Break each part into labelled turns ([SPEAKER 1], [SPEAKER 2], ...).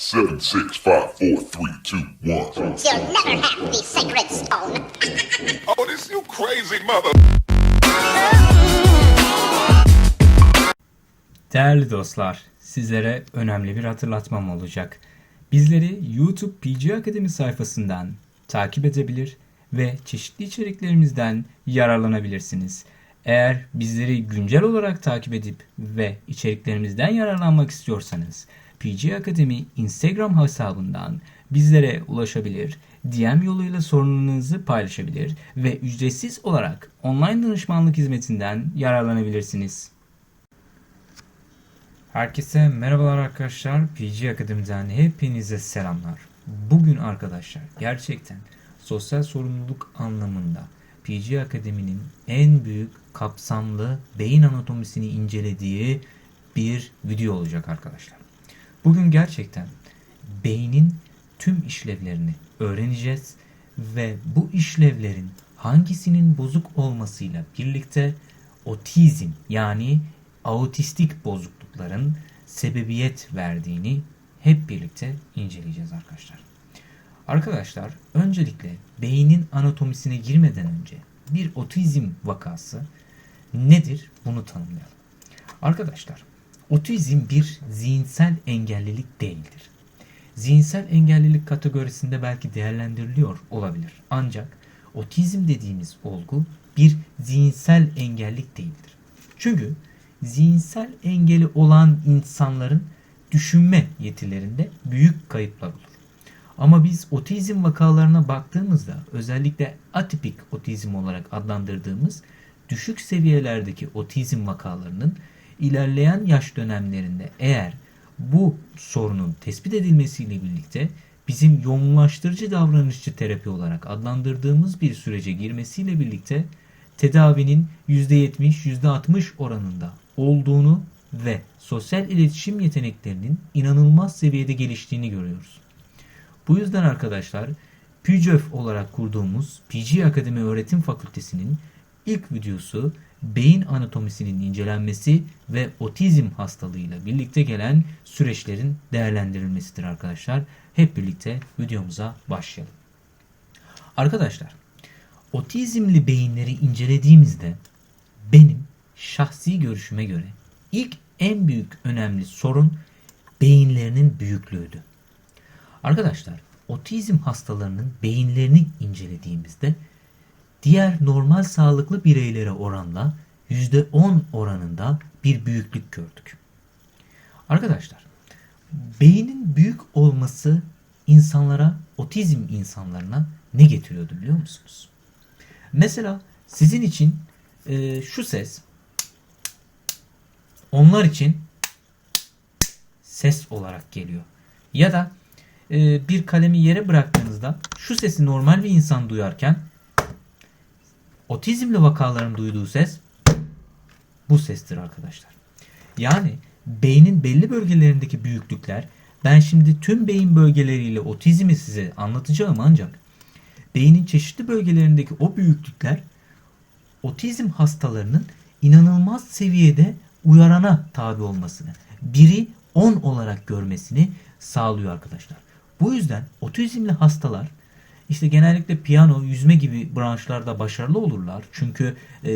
[SPEAKER 1] Seven, six, five, four, three, two, one.
[SPEAKER 2] You'll never have the sacred stone.
[SPEAKER 1] Oh, this you crazy mother.
[SPEAKER 3] Değerli dostlar, sizlere önemli bir hatırlatmam olacak. Bizleri YouTube PG Akademi sayfasından takip edebilir ve çeşitli içeriklerimizden yararlanabilirsiniz. Eğer bizleri güncel olarak takip edip ve içeriklerimizden yararlanmak istiyorsanız PG Akademi Instagram hesabından bizlere ulaşabilir, DM yoluyla sorunlarınızı paylaşabilir ve ücretsiz olarak online danışmanlık hizmetinden yararlanabilirsiniz. Herkese merhabalar arkadaşlar. PG Akademi'den hepinize selamlar. Bugün arkadaşlar gerçekten sosyal sorumluluk anlamında PG Akademi'nin en büyük kapsamlı beyin anatomisini incelediği bir video olacak arkadaşlar. Bugün gerçekten beynin tüm işlevlerini öğreneceğiz ve bu işlevlerin hangisinin bozuk olmasıyla birlikte otizm yani autistik bozuklukların sebebiyet verdiğini hep birlikte inceleyeceğiz arkadaşlar. Arkadaşlar öncelikle beynin anatomisine girmeden önce bir otizm vakası nedir bunu tanımlayalım. Arkadaşlar otizm bir zihinsel engellilik değildir. Zihinsel engellilik kategorisinde belki değerlendiriliyor olabilir. Ancak otizm dediğimiz olgu bir zihinsel engellik değildir. Çünkü zihinsel engeli olan insanların düşünme yetilerinde büyük kayıplar olur. Ama biz otizm vakalarına baktığımızda özellikle atipik otizm olarak adlandırdığımız düşük seviyelerdeki otizm vakalarının ilerleyen yaş dönemlerinde eğer bu sorunun tespit edilmesiyle birlikte bizim yoğunlaştırıcı davranışçı terapi olarak adlandırdığımız bir sürece girmesiyle birlikte tedavinin %70, %60 oranında olduğunu ve sosyal iletişim yeteneklerinin inanılmaz seviyede geliştiğini görüyoruz. Bu yüzden arkadaşlar PGÖF olarak kurduğumuz PG Akademi Öğretim Fakültesi'nin ilk videosu beyin anatomisinin incelenmesi ve otizm hastalığıyla birlikte gelen süreçlerin değerlendirilmesidir arkadaşlar. Hep birlikte videomuza başlayalım. Arkadaşlar otizmli beyinleri incelediğimizde benim şahsi görüşüme göre ilk en büyük önemli sorun beyinlerinin büyüklüğüydü. Arkadaşlar otizm hastalarının beyinlerini incelediğimizde diğer normal sağlıklı bireylere oranla %10 oranında bir büyüklük gördük. Arkadaşlar beynin büyük olması insanlara, otizm insanlarına ne getiriyordu biliyor musunuz? Mesela sizin için e, şu ses onlar için ses olarak geliyor. Ya da e, bir kalemi yere bıraktığınızda şu sesi normal bir insan duyarken otizmli vakaların duyduğu ses bu sestir arkadaşlar. Yani beynin belli bölgelerindeki büyüklükler ben şimdi tüm beyin bölgeleriyle otizmi size anlatacağım ancak beynin çeşitli bölgelerindeki o büyüklükler otizm hastalarının inanılmaz seviyede uyarana tabi olmasını, biri 10 olarak görmesini sağlıyor arkadaşlar. Bu yüzden otizmli hastalar işte genellikle piyano, yüzme gibi branşlarda başarılı olurlar. Çünkü e,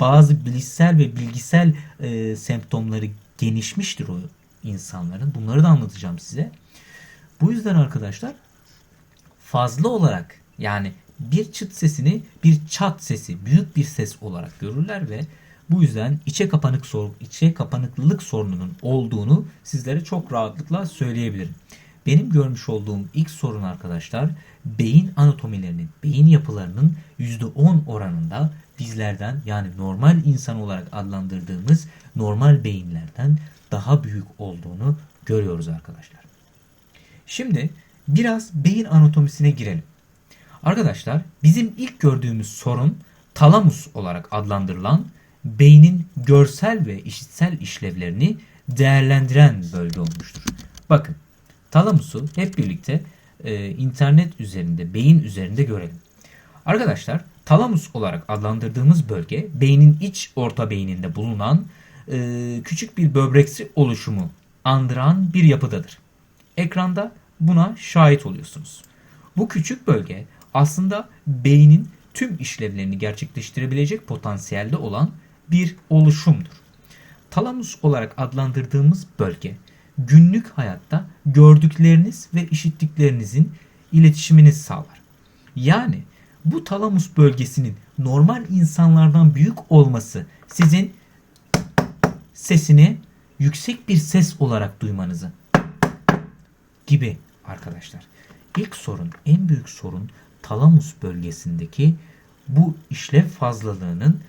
[SPEAKER 3] bazı bilişsel ve bilgisel e, semptomları genişmiştir o insanların. Bunları da anlatacağım size. Bu yüzden arkadaşlar fazla olarak yani bir çıt sesini bir çat sesi, büyük bir ses olarak görürler ve bu yüzden içe kapanık sor içe kapanıklılık sorununun olduğunu sizlere çok rahatlıkla söyleyebilirim. Benim görmüş olduğum ilk sorun arkadaşlar beyin anatomilerinin, beyin yapılarının %10 oranında bizlerden yani normal insan olarak adlandırdığımız normal beyinlerden daha büyük olduğunu görüyoruz arkadaşlar. Şimdi biraz beyin anatomisine girelim. Arkadaşlar bizim ilk gördüğümüz sorun talamus olarak adlandırılan beynin görsel ve işitsel işlevlerini değerlendiren bölge olmuştur. Bakın talamusu hep birlikte e, internet üzerinde, beyin üzerinde görelim. Arkadaşlar talamus olarak adlandırdığımız bölge beynin iç orta beyninde bulunan e, küçük bir böbreksi oluşumu andıran bir yapıdadır. Ekranda buna şahit oluyorsunuz. Bu küçük bölge aslında beynin tüm işlevlerini gerçekleştirebilecek potansiyelde olan bir oluşumdur. Talamus olarak adlandırdığımız bölge günlük hayatta gördükleriniz ve işittiklerinizin iletişimini sağlar. Yani bu talamus bölgesinin normal insanlardan büyük olması sizin sesini yüksek bir ses olarak duymanızı gibi arkadaşlar. İlk sorun, en büyük sorun talamus bölgesindeki bu işlev fazlalığının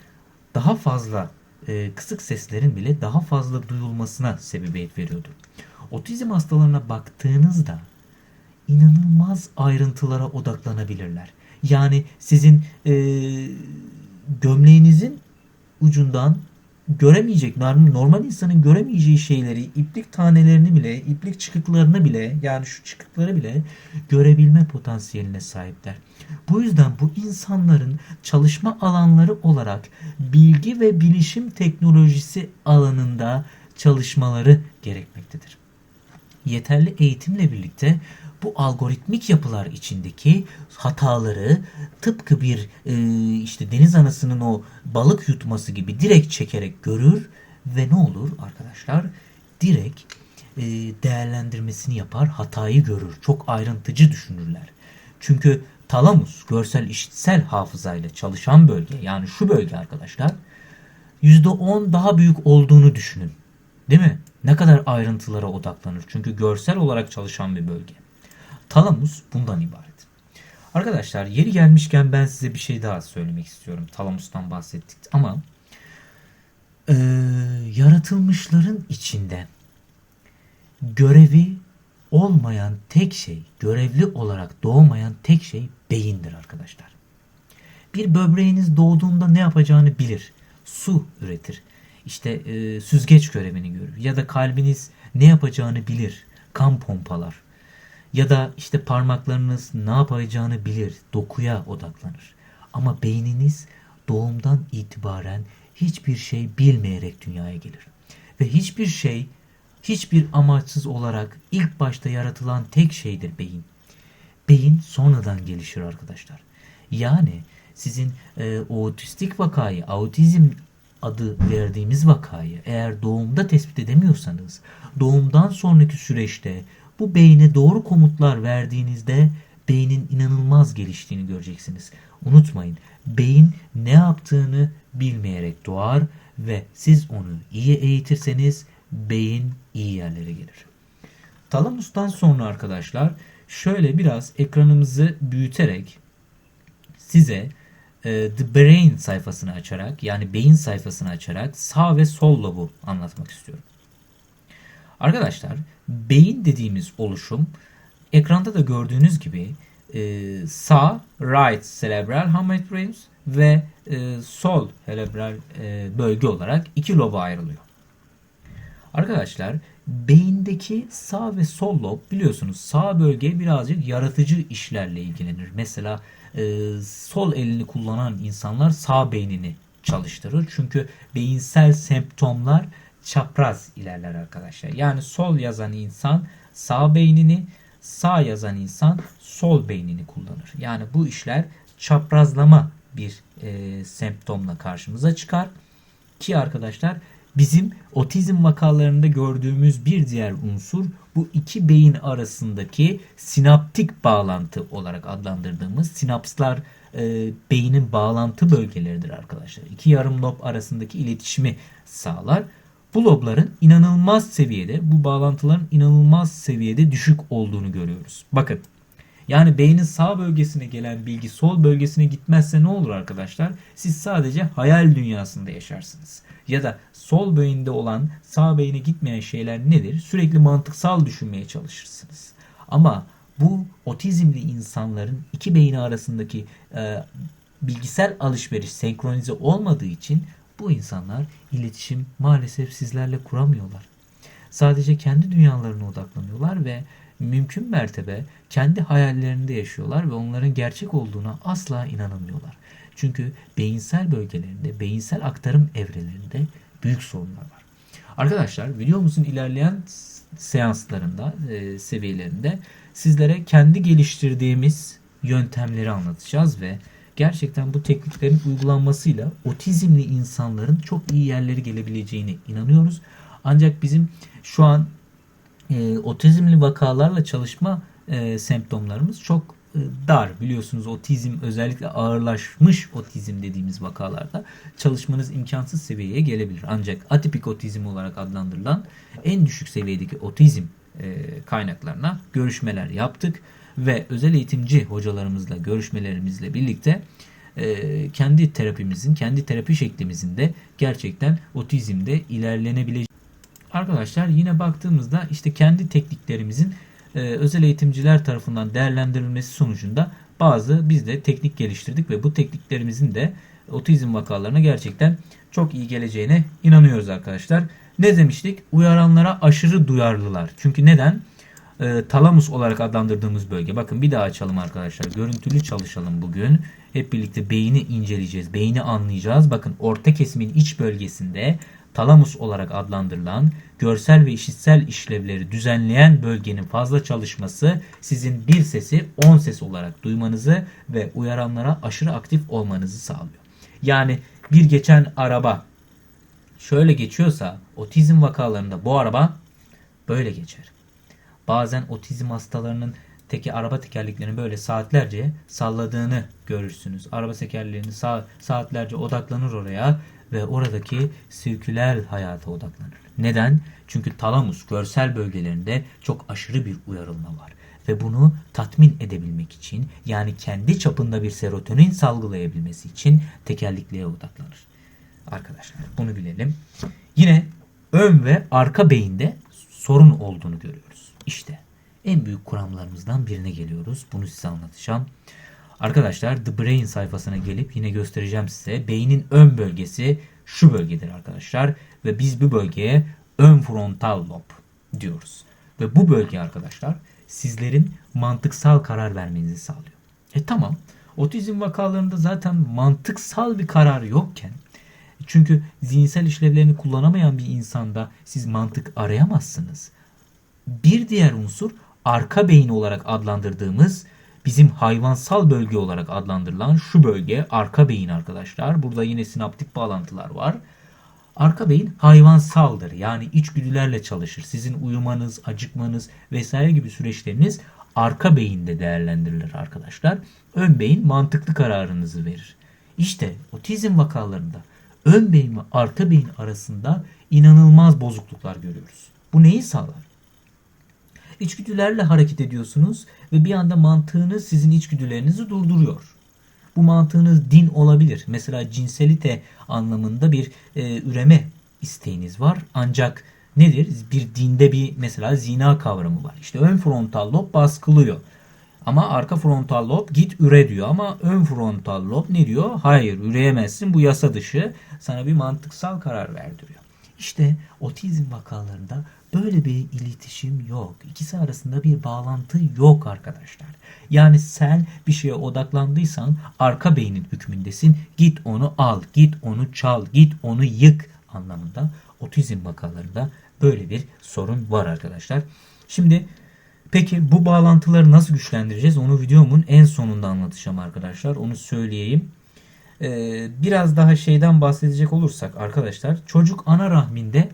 [SPEAKER 3] daha fazla e, kısık seslerin bile daha fazla duyulmasına sebebiyet veriyordu. Otizm hastalarına baktığınızda inanılmaz ayrıntılara odaklanabilirler. Yani sizin e, gömleğinizin ucundan göremeyecek, normal insanın göremeyeceği şeyleri, iplik tanelerini bile, iplik çıkıklarını bile, yani şu çıkıkları bile görebilme potansiyeline sahipler. Bu yüzden bu insanların çalışma alanları olarak bilgi ve bilişim teknolojisi alanında çalışmaları gerekmektedir yeterli eğitimle birlikte bu algoritmik yapılar içindeki hataları tıpkı bir e, işte deniz anasının o balık yutması gibi direkt çekerek görür ve ne olur arkadaşlar direkt e, değerlendirmesini yapar hatayı görür çok ayrıntıcı düşünürler çünkü talamus görsel işitsel hafızayla çalışan bölge yani şu bölge arkadaşlar %10 daha büyük olduğunu düşünün. Değil mi? Ne kadar ayrıntılara odaklanır. Çünkü görsel olarak çalışan bir bölge. Talamus bundan ibaret. Arkadaşlar yeri gelmişken ben size bir şey daha söylemek istiyorum. Talamustan bahsettik ama eee, yaratılmışların içinde görevi olmayan tek şey, görevli olarak doğmayan tek şey beyindir arkadaşlar. Bir böbreğiniz doğduğunda ne yapacağını bilir. Su üretir. İşte e, süzgeç görevini görür. Ya da kalbiniz ne yapacağını bilir. Kan pompalar. Ya da işte parmaklarınız ne yapacağını bilir. Dokuya odaklanır. Ama beyniniz doğumdan itibaren hiçbir şey bilmeyerek dünyaya gelir. Ve hiçbir şey hiçbir amaçsız olarak ilk başta yaratılan tek şeydir beyin. Beyin sonradan gelişir arkadaşlar. Yani sizin e, otistik vakayı, autizm adı verdiğimiz vakayı eğer doğumda tespit edemiyorsanız, doğumdan sonraki süreçte bu beyne doğru komutlar verdiğinizde beynin inanılmaz geliştiğini göreceksiniz. Unutmayın, beyin ne yaptığını bilmeyerek doğar ve siz onu iyi eğitirseniz beyin iyi yerlere gelir. Talamustan sonra arkadaşlar şöyle biraz ekranımızı büyüterek size e, The Brain sayfasını açarak yani beyin sayfasını açarak sağ ve sol lobu anlatmak istiyorum. Arkadaşlar beyin dediğimiz oluşum ekranda da gördüğünüz gibi e, sağ right cerebral hemispheres ve e, sol cerebral e, bölge olarak iki loba ayrılıyor. Arkadaşlar beyindeki sağ ve sol lob biliyorsunuz sağ bölge birazcık yaratıcı işlerle ilgilenir. Mesela e, sol elini kullanan insanlar sağ beynini çalıştırır. Çünkü beyinsel semptomlar çapraz ilerler arkadaşlar. Yani sol yazan insan sağ beynini, sağ yazan insan sol beynini kullanır. Yani bu işler çaprazlama bir e, semptomla karşımıza çıkar. Ki arkadaşlar bizim otizm vakalarında gördüğümüz bir diğer unsur bu iki beyin arasındaki sinaptik bağlantı olarak adlandırdığımız sinapslar e, beynin bağlantı bölgeleridir arkadaşlar. İki yarım lob arasındaki iletişimi sağlar. Bu lobların inanılmaz seviyede, bu bağlantıların inanılmaz seviyede düşük olduğunu görüyoruz. Bakın yani beynin sağ bölgesine gelen bilgi sol bölgesine gitmezse ne olur arkadaşlar? Siz sadece hayal dünyasında yaşarsınız. Ya da sol beyinde olan sağ beyine gitmeyen şeyler nedir? Sürekli mantıksal düşünmeye çalışırsınız. Ama bu otizmli insanların iki beyni arasındaki e, bilgisel alışveriş senkronize olmadığı için bu insanlar iletişim maalesef sizlerle kuramıyorlar. Sadece kendi dünyalarına odaklanıyorlar ve mümkün mertebe kendi hayallerinde yaşıyorlar ve onların gerçek olduğuna asla inanamıyorlar. Çünkü beyinsel bölgelerinde, beyinsel aktarım evrelerinde büyük sorunlar var. Arkadaşlar videomuzun ilerleyen seanslarında, e, seviyelerinde sizlere kendi geliştirdiğimiz yöntemleri anlatacağız ve gerçekten bu tekniklerin uygulanmasıyla otizmli insanların çok iyi yerlere gelebileceğine inanıyoruz. Ancak bizim şu an e, otizmli vakalarla çalışma e, semptomlarımız çok e, dar. Biliyorsunuz otizm özellikle ağırlaşmış otizm dediğimiz vakalarda çalışmanız imkansız seviyeye gelebilir. Ancak atipik otizm olarak adlandırılan en düşük seviyedeki otizm e, kaynaklarına görüşmeler yaptık ve özel eğitimci hocalarımızla görüşmelerimizle birlikte e, kendi terapimizin, kendi terapi şeklimizin de gerçekten otizmde ilerlenebileceği Arkadaşlar yine baktığımızda işte kendi tekniklerimizin e, özel eğitimciler tarafından değerlendirilmesi sonucunda bazı biz de teknik geliştirdik ve bu tekniklerimizin de otizm vakalarına gerçekten çok iyi geleceğine inanıyoruz arkadaşlar. Ne demiştik? Uyaranlara aşırı duyarlılar. Çünkü neden? E, talamus olarak adlandırdığımız bölge. Bakın bir daha açalım arkadaşlar. Görüntülü çalışalım bugün. Hep birlikte beyni inceleyeceğiz. Beyni anlayacağız. Bakın orta kesimin iç bölgesinde talamus olarak adlandırılan görsel ve işitsel işlevleri düzenleyen bölgenin fazla çalışması sizin bir sesi 10 ses olarak duymanızı ve uyaranlara aşırı aktif olmanızı sağlıyor. Yani bir geçen araba şöyle geçiyorsa otizm vakalarında bu araba böyle geçer. Bazen otizm hastalarının teki araba tekerleklerini böyle saatlerce salladığını görürsünüz. Araba tekerlerini sa- saatlerce odaklanır oraya ve oradaki sirküler hayata odaklanır. Neden? Çünkü talamus görsel bölgelerinde çok aşırı bir uyarılma var. Ve bunu tatmin edebilmek için yani kendi çapında bir serotonin salgılayabilmesi için tekerlekliğe odaklanır. Arkadaşlar bunu bilelim. Yine ön ve arka beyinde sorun olduğunu görüyoruz. İşte en büyük kuramlarımızdan birine geliyoruz. Bunu size anlatacağım. Arkadaşlar The Brain sayfasına gelip yine göstereceğim size. Beynin ön bölgesi şu bölgedir arkadaşlar. Ve biz bu bölgeye ön frontal lob diyoruz. Ve bu bölge arkadaşlar sizlerin mantıksal karar vermenizi sağlıyor. E tamam. Otizm vakalarında zaten mantıksal bir karar yokken çünkü zihinsel işlevlerini kullanamayan bir insanda siz mantık arayamazsınız. Bir diğer unsur arka beyin olarak adlandırdığımız bizim hayvansal bölge olarak adlandırılan şu bölge arka beyin arkadaşlar. Burada yine sinaptik bağlantılar var. Arka beyin hayvansaldır. Yani içgüdülerle çalışır. Sizin uyumanız, acıkmanız vesaire gibi süreçleriniz arka beyinde değerlendirilir arkadaşlar. Ön beyin mantıklı kararınızı verir. İşte otizm vakalarında ön beyin ve arka beyin arasında inanılmaz bozukluklar görüyoruz. Bu neyi sağlar? İçgüdülerle hareket ediyorsunuz ve bir anda mantığınız sizin içgüdülerinizi durduruyor. Bu mantığınız din olabilir. Mesela cinselite anlamında bir e, üreme isteğiniz var. Ancak nedir? Bir dinde bir mesela zina kavramı var. İşte ön frontal lob baskılıyor. Ama arka frontal lob git üre diyor. Ama ön frontal lob ne diyor? Hayır üreyemezsin bu yasa dışı. Sana bir mantıksal karar verdiriyor. İşte otizm vakalarında böyle bir iletişim yok. İkisi arasında bir bağlantı yok arkadaşlar. Yani sen bir şeye odaklandıysan arka beynin hükmündesin. Git onu al, git onu çal, git onu yık anlamında otizm vakalarında böyle bir sorun var arkadaşlar. Şimdi peki bu bağlantıları nasıl güçlendireceğiz? Onu videomun en sonunda anlatacağım arkadaşlar. Onu söyleyeyim. Ee, biraz daha şeyden bahsedecek olursak arkadaşlar çocuk ana rahminde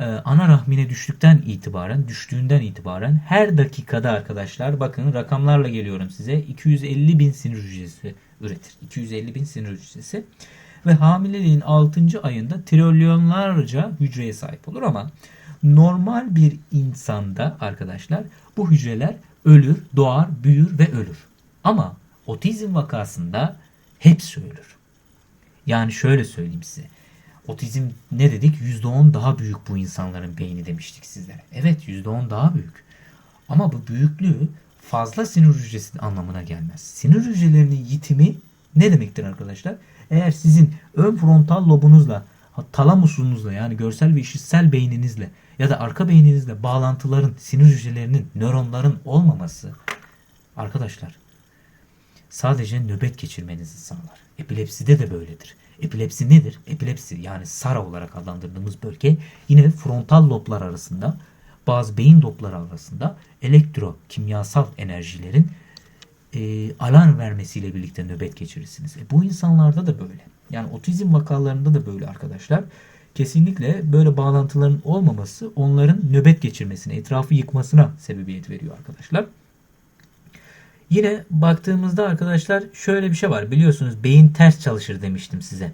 [SPEAKER 3] ana rahmine düştükten itibaren düştüğünden itibaren her dakikada arkadaşlar bakın rakamlarla geliyorum size 250 bin sinir hücresi üretir. 250 bin sinir hücresi ve hamileliğin 6. ayında trilyonlarca hücreye sahip olur ama normal bir insanda arkadaşlar bu hücreler ölür, doğar, büyür ve ölür. Ama otizm vakasında hepsi ölür. Yani şöyle söyleyeyim size. Otizm ne dedik? %10 daha büyük bu insanların beyni demiştik sizlere. Evet %10 daha büyük. Ama bu büyüklüğü fazla sinir hücresi anlamına gelmez. Sinir hücrelerinin yitimi ne demektir arkadaşlar? Eğer sizin ön frontal lobunuzla, talamusunuzla yani görsel ve işitsel beyninizle ya da arka beyninizle bağlantıların, sinir hücrelerinin, nöronların olmaması arkadaşlar sadece nöbet geçirmenizi sağlar. Epilepside de böyledir. Epilepsi nedir? Epilepsi yani SARA olarak adlandırdığımız bölge yine frontal loblar arasında bazı beyin dopları arasında elektrokimyasal enerjilerin e, alarm vermesiyle birlikte nöbet geçirirsiniz. E, bu insanlarda da böyle. Yani otizm vakalarında da böyle arkadaşlar. Kesinlikle böyle bağlantıların olmaması onların nöbet geçirmesine, etrafı yıkmasına sebebiyet veriyor arkadaşlar. Yine baktığımızda arkadaşlar şöyle bir şey var. Biliyorsunuz beyin ters çalışır demiştim size.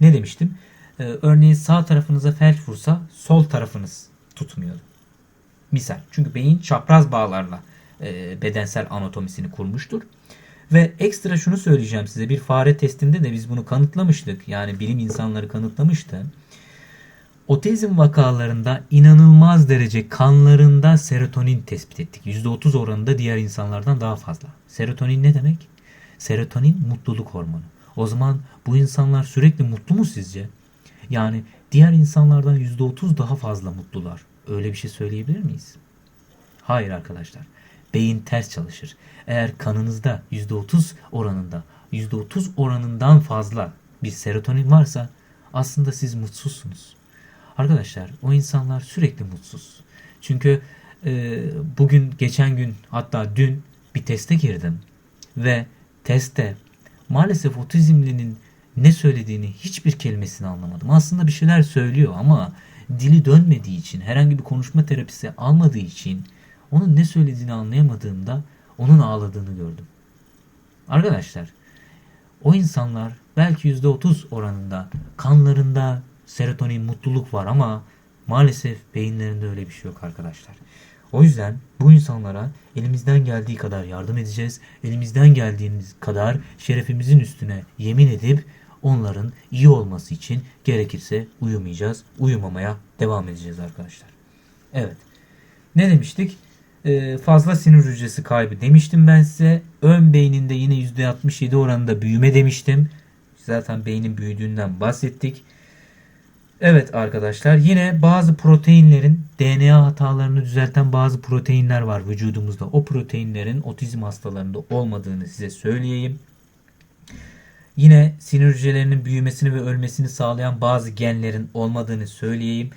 [SPEAKER 3] Ne demiştim? Ee, örneğin sağ tarafınıza felç vursa sol tarafınız tutmuyordu. Misal. Çünkü beyin çapraz bağlarla e, bedensel anatomisini kurmuştur. Ve ekstra şunu söyleyeceğim size. Bir fare testinde de biz bunu kanıtlamıştık. Yani bilim insanları kanıtlamıştı. Otizm vakalarında inanılmaz derece kanlarında serotonin tespit ettik. %30 oranında diğer insanlardan daha fazla. Serotonin ne demek? Serotonin mutluluk hormonu. O zaman bu insanlar sürekli mutlu mu sizce? Yani diğer insanlardan %30 daha fazla mutlular. Öyle bir şey söyleyebilir miyiz? Hayır arkadaşlar. Beyin ters çalışır. Eğer kanınızda %30 oranında, %30 oranından fazla bir serotonin varsa aslında siz mutsuzsunuz. Arkadaşlar o insanlar sürekli mutsuz. Çünkü e, bugün, geçen gün hatta dün bir teste girdim. Ve testte maalesef otizmlinin ne söylediğini hiçbir kelimesini anlamadım. Aslında bir şeyler söylüyor ama dili dönmediği için, herhangi bir konuşma terapisi almadığı için onun ne söylediğini anlayamadığımda onun ağladığını gördüm. Arkadaşlar o insanlar belki %30 oranında kanlarında serotonin, mutluluk var ama maalesef beyinlerinde öyle bir şey yok arkadaşlar. O yüzden bu insanlara elimizden geldiği kadar yardım edeceğiz. Elimizden geldiğimiz kadar şerefimizin üstüne yemin edip onların iyi olması için gerekirse uyumayacağız. Uyumamaya devam edeceğiz arkadaşlar. Evet. Ne demiştik? Ee, fazla sinir hücresi kaybı demiştim ben size. Ön beyninde yine %67 oranında büyüme demiştim. Zaten beynin büyüdüğünden bahsettik. Evet arkadaşlar yine bazı proteinlerin DNA hatalarını düzelten bazı proteinler var vücudumuzda. O proteinlerin otizm hastalarında olmadığını size söyleyeyim. Yine sinir hücrelerinin büyümesini ve ölmesini sağlayan bazı genlerin olmadığını söyleyeyim.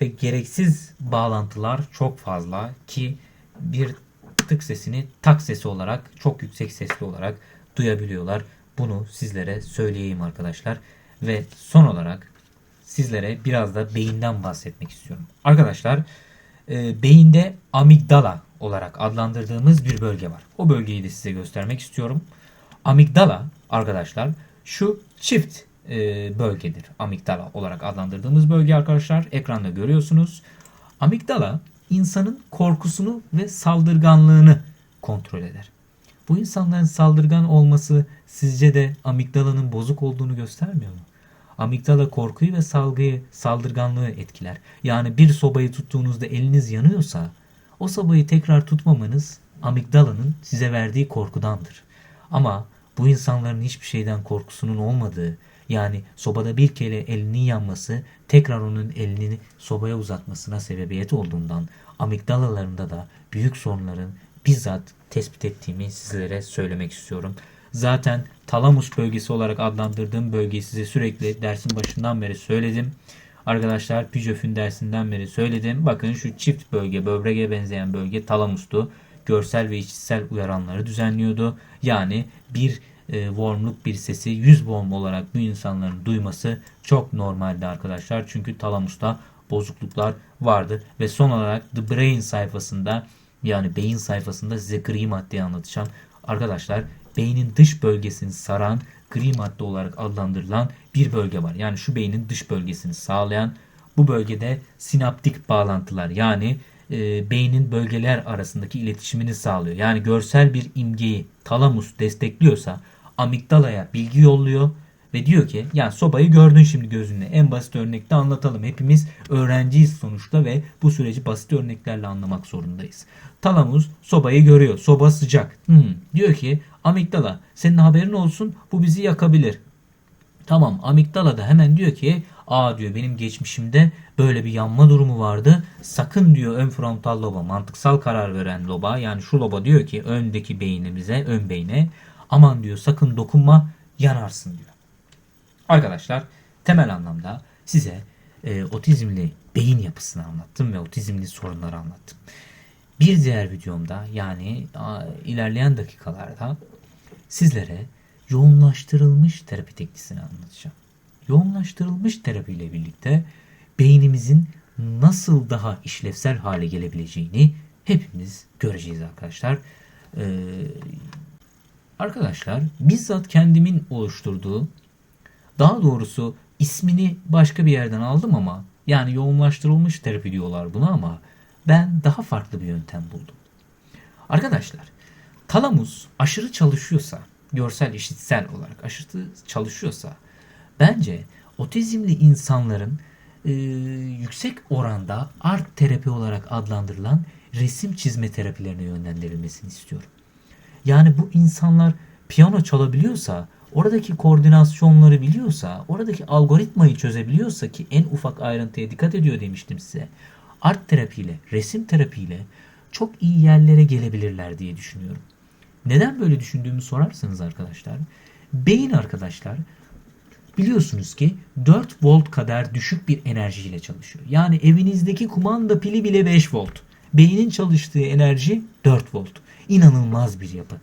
[SPEAKER 3] Ve gereksiz bağlantılar çok fazla ki bir tık sesini tak sesi olarak çok yüksek sesli olarak duyabiliyorlar. Bunu sizlere söyleyeyim arkadaşlar. Ve son olarak sizlere biraz da beyinden bahsetmek istiyorum. Arkadaşlar e, beyinde amigdala olarak adlandırdığımız bir bölge var. O bölgeyi de size göstermek istiyorum. Amigdala arkadaşlar şu çift e, bölgedir. Amigdala olarak adlandırdığımız bölge arkadaşlar. Ekranda görüyorsunuz. Amigdala insanın korkusunu ve saldırganlığını kontrol eder. Bu insanların saldırgan olması sizce de amigdalanın bozuk olduğunu göstermiyor mu? Amigdala korkuyu ve salgıyı, saldırganlığı etkiler. Yani bir sobayı tuttuğunuzda eliniz yanıyorsa o sobayı tekrar tutmamanız amigdalanın size verdiği korkudandır. Ama bu insanların hiçbir şeyden korkusunun olmadığı, yani sobada bir kere elinin yanması tekrar onun elini sobaya uzatmasına sebebiyet olduğundan amigdalalarında da büyük sorunların bizzat tespit ettiğimi sizlere söylemek istiyorum. Zaten talamus bölgesi olarak adlandırdığım bölgeyi size sürekli dersin başından beri söyledim. Arkadaşlar Pijof'un dersinden beri söyledim. Bakın şu çift bölge, böbreğe benzeyen bölge talamustu. Görsel ve içsel uyaranları düzenliyordu. Yani bir e, wormluk bir sesi 100 worm olarak bu insanların duyması çok normaldi arkadaşlar. Çünkü talamusta bozukluklar vardı. Ve son olarak The Brain sayfasında yani beyin sayfasında size gri maddeyi anlatacağım. Arkadaşlar beynin dış bölgesini saran gri madde olarak adlandırılan bir bölge var. Yani şu beynin dış bölgesini sağlayan bu bölgede sinaptik bağlantılar yani e, beynin bölgeler arasındaki iletişimini sağlıyor. Yani görsel bir imgeyi talamus destekliyorsa amigdalaya bilgi yolluyor ve diyor ki yani sobayı gördün şimdi gözünle. En basit örnekte anlatalım. Hepimiz öğrenciyiz sonuçta ve bu süreci basit örneklerle anlamak zorundayız. Talamus sobayı görüyor. Soba sıcak. Hmm. Diyor ki amigdala senin haberin olsun bu bizi yakabilir. Tamam amigdala da hemen diyor ki aa diyor benim geçmişimde böyle bir yanma durumu vardı. Sakın diyor ön frontal loba mantıksal karar veren loba yani şu loba diyor ki öndeki beynimize ön beyne aman diyor sakın dokunma yanarsın diyor. Arkadaşlar temel anlamda size e, otizmli beyin yapısını anlattım ve otizmli sorunları anlattım. Bir diğer videomda yani a, ilerleyen dakikalarda sizlere yoğunlaştırılmış terapi teknisini anlatacağım. Yoğunlaştırılmış terapi ile birlikte beynimizin nasıl daha işlevsel hale gelebileceğini hepimiz göreceğiz arkadaşlar. Ee, arkadaşlar bizzat kendimin oluşturduğu daha doğrusu ismini başka bir yerden aldım ama yani yoğunlaştırılmış terapi diyorlar buna ama ben daha farklı bir yöntem buldum. Arkadaşlar talamus aşırı çalışıyorsa görsel işitsel olarak aşırı çalışıyorsa bence otizmli insanların e, yüksek oranda art terapi olarak adlandırılan resim çizme terapilerine yönlendirilmesini istiyorum. Yani bu insanlar piyano çalabiliyorsa, oradaki koordinasyonları biliyorsa, oradaki algoritmayı çözebiliyorsa ki en ufak ayrıntıya dikkat ediyor demiştim size. Art terapiyle, resim terapiyle çok iyi yerlere gelebilirler diye düşünüyorum. Neden böyle düşündüğümü sorarsanız arkadaşlar, beyin arkadaşlar biliyorsunuz ki 4 volt kadar düşük bir enerjiyle çalışıyor. Yani evinizdeki kumanda pili bile 5 volt. Beynin çalıştığı enerji 4 volt. İnanılmaz bir yapı.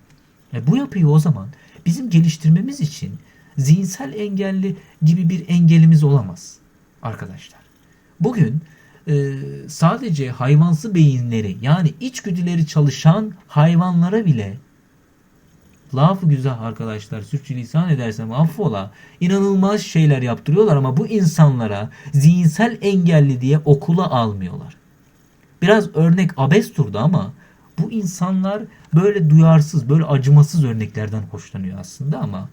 [SPEAKER 3] E bu yapıyı o zaman bizim geliştirmemiz için zihinsel engelli gibi bir engelimiz olamaz arkadaşlar. Bugün e, sadece hayvansı beyinleri yani içgüdüleri çalışan hayvanlara bile lafı güzel arkadaşlar sürçülisan edersem affola inanılmaz şeyler yaptırıyorlar ama bu insanlara zihinsel engelli diye okula almıyorlar. Biraz örnek abes durdu ama bu insanlar böyle duyarsız, böyle acımasız örneklerden hoşlanıyor aslında ama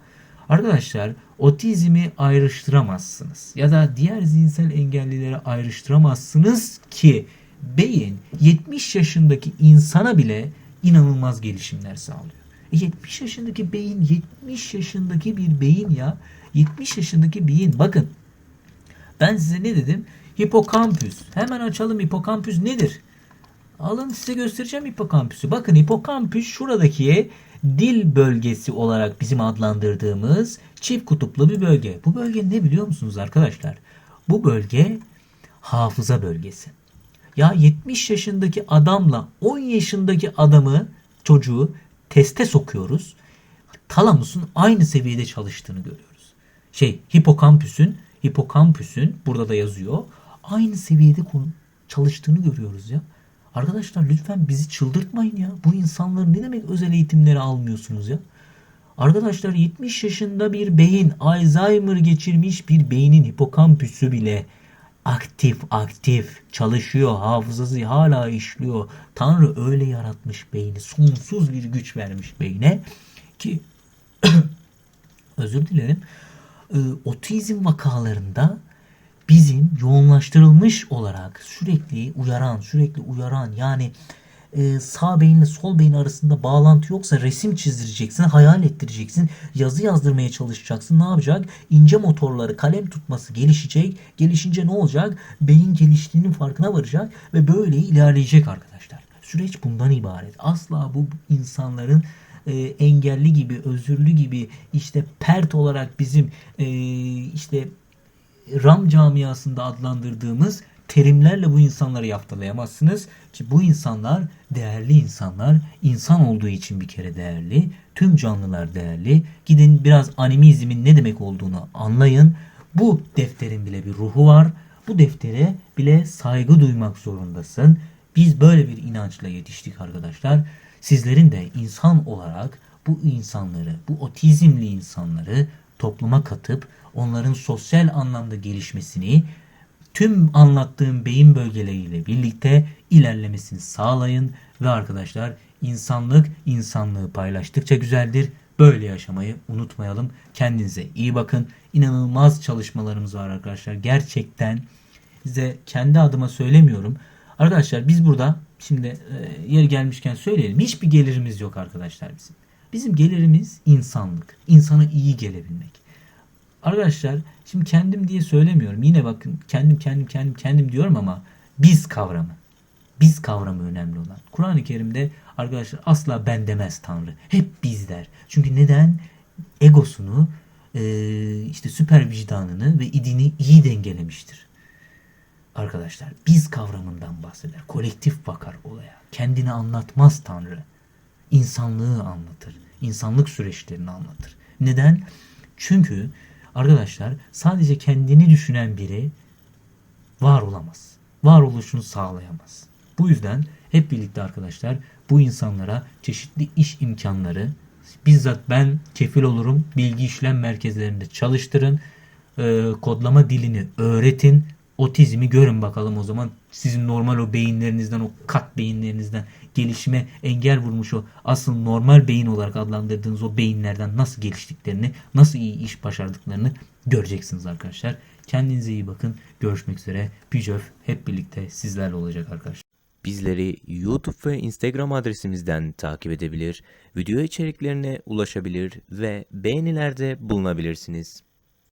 [SPEAKER 3] arkadaşlar otizmi ayrıştıramazsınız ya da diğer zihinsel engellileri ayrıştıramazsınız ki beyin 70 yaşındaki insana bile inanılmaz gelişimler sağlıyor. E 70 yaşındaki beyin 70 yaşındaki bir beyin ya. 70 yaşındaki beyin bakın. Ben size ne dedim? Hipokampüs. Hemen açalım hipokampüs nedir? Alın size göstereceğim hipokampüsü. Bakın hipokampüs şuradaki dil bölgesi olarak bizim adlandırdığımız çift kutuplu bir bölge. Bu bölge ne biliyor musunuz arkadaşlar? Bu bölge hafıza bölgesi. Ya 70 yaşındaki adamla 10 yaşındaki adamı çocuğu teste sokuyoruz. Talamusun aynı seviyede çalıştığını görüyoruz. Şey hipokampüsün hipokampüsün burada da yazıyor. Aynı seviyede çalıştığını görüyoruz ya. Arkadaşlar lütfen bizi çıldırtmayın ya. Bu insanların ne demek özel eğitimleri almıyorsunuz ya? Arkadaşlar 70 yaşında bir beyin, Alzheimer geçirmiş bir beynin hipokampüsü bile aktif aktif çalışıyor. Hafızası hala işliyor. Tanrı öyle yaratmış beyni. Sonsuz bir güç vermiş beyne ki özür dilerim. E, otizm vakalarında bizim yoğunlaştırılmış olarak sürekli uyaran, sürekli uyaran yani e, sağ beyinle sol beyin arasında bağlantı yoksa resim çizdireceksin, hayal ettireceksin, yazı yazdırmaya çalışacaksın. Ne yapacak? İnce motorları, kalem tutması gelişecek. Gelişince ne olacak? Beyin geliştiğinin farkına varacak ve böyle ilerleyecek arkadaşlar. Süreç bundan ibaret. Asla bu insanların e, engelli gibi, özürlü gibi işte pert olarak bizim e, işte Ram camiasında adlandırdığımız terimlerle bu insanları yaftalayamazsınız ki bu insanlar değerli insanlar. insan olduğu için bir kere değerli. Tüm canlılar değerli. Gidin biraz animizmin ne demek olduğunu anlayın. Bu defterin bile bir ruhu var. Bu deftere bile saygı duymak zorundasın. Biz böyle bir inançla yetiştik arkadaşlar. Sizlerin de insan olarak bu insanları, bu otizmli insanları topluma katıp onların sosyal anlamda gelişmesini tüm anlattığım beyin bölgeleriyle birlikte ilerlemesini sağlayın ve arkadaşlar insanlık insanlığı paylaştıkça güzeldir. Böyle yaşamayı unutmayalım. Kendinize iyi bakın. İnanılmaz çalışmalarımız var arkadaşlar. Gerçekten size kendi adıma söylemiyorum. Arkadaşlar biz burada şimdi e, yer gelmişken söyleyelim. Hiçbir gelirimiz yok arkadaşlar bizim. Bizim gelirimiz insanlık. İnsana iyi gelebilmek. Arkadaşlar şimdi kendim diye söylemiyorum. Yine bakın kendim kendim kendim kendim diyorum ama biz kavramı. Biz kavramı önemli olan. Kur'an-ı Kerim'de arkadaşlar asla ben demez Tanrı. Hep biz der. Çünkü neden? Egosunu, işte süper vicdanını ve idini iyi dengelemiştir. arkadaşlar biz kavramından bahseder. Kolektif bakar olaya. Kendini anlatmaz Tanrı. İnsanlığı anlatır. İnsanlık süreçlerini anlatır. Neden? Çünkü arkadaşlar sadece kendini düşünen biri var olamaz. Varoluşunu sağlayamaz. Bu yüzden hep birlikte arkadaşlar bu insanlara çeşitli iş imkanları bizzat ben kefil olurum. Bilgi işlem merkezlerinde çalıştırın. Ee, kodlama dilini öğretin. Otizmi görün bakalım o zaman. Sizin normal o beyinlerinizden, o kat beyinlerinizden gelişime engel vurmuş o asıl normal beyin olarak adlandırdığınız o beyinlerden nasıl geliştiklerini, nasıl iyi iş başardıklarını göreceksiniz arkadaşlar. Kendinize iyi bakın. Görüşmek üzere. Pijöf hep birlikte sizlerle olacak arkadaşlar.
[SPEAKER 4] Bizleri YouTube ve Instagram adresimizden takip edebilir, video içeriklerine ulaşabilir ve beğenilerde bulunabilirsiniz.